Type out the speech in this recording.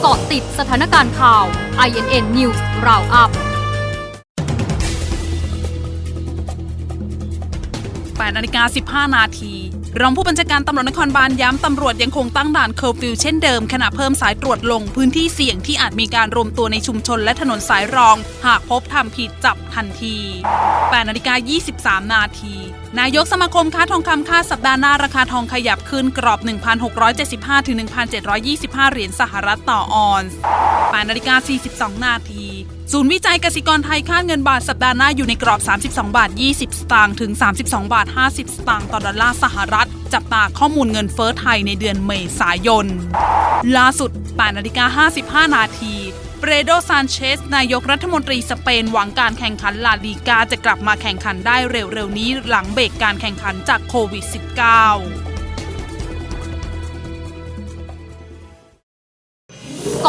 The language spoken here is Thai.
เกาะติดสถานการณ์ข่าว INN News Roundup 8นาฬิกา15 นาที รองผู้บัญชาการตำรวจนครบาลย้ำตำรวจยังคงตั้งด่านเคอร์ฟิวเช่นเดิมขณะเพิ่มสายตรวจลงพื้นที่เสี่ยงที่อาจมีการรวมตัวในชุมชนและถนนสายรอง หากพบทำผิดจับทันที8นาฬิกา23 นาที นายกสมาคมค้าทองคำคาดสัปดาห์หน้าราคาทองขยับขึ้นกรอบ 1,675ถึง1,725 เหรียญสหรัฐต่อออนซ์8นาฬิกา42 นาที ศูนย์วิจัยกสิกรไทยคาดเงินบาทสัปดาห์หน้าอยู่ในกรอบ 32 บาท 20 สตางค์ถึง 32 บาท 50 สตางค์ต่อดอลลาร์สหรัฐ จับตาข้อมูลเงินเฟ้อไทยในเดือนเมษายน ล่าสุด8นาฬิกา55 นาทีเปรโดซานเชส นายกรัฐมนตรีสเปนหวังการแข่งขันลาลีกาจะกลับมาแข่งขันได้เร็วๆนี้หลังเบรกการแข่งขันจากโควิด -19